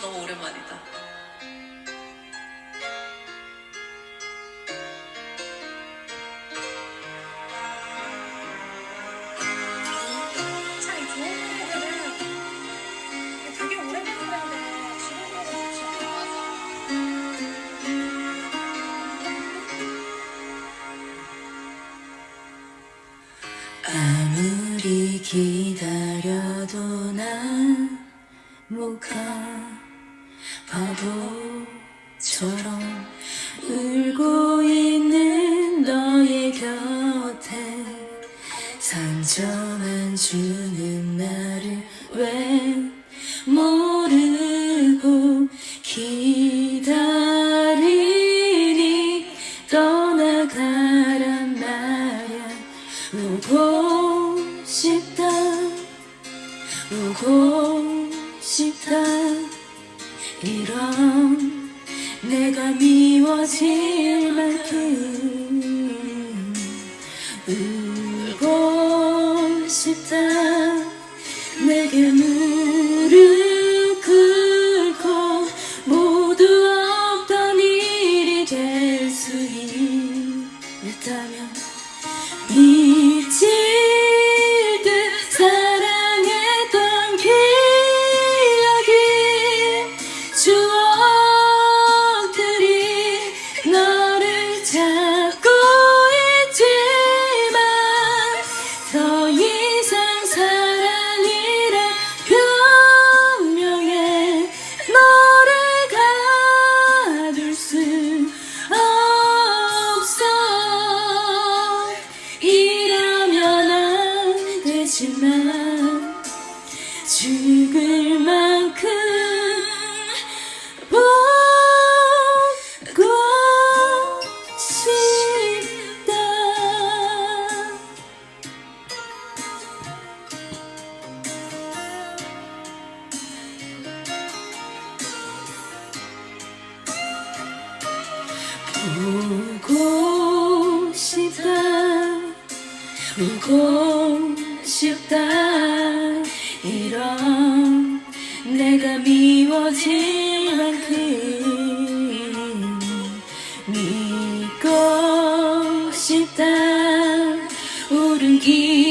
너무 오랜만이다. 좋은 되게 지금 들어도 좋지 않아? 아무리 기다려도 난 못가 바보처럼 울고 있는 너의 곁에 상처만 주는 나를 왜 모르고 기다리니? 떠나가란 말야. 우고 싶다. 우고 싶다. 이런 내가 미워질 만큼 울고 싶다. 내게 무릎 꿇고 모두 없던 일이 될 수 있다면 미칠 보고 싶다 보고 싶다 이런 내가 미워질 만큼 믿고 싶다 옳은 길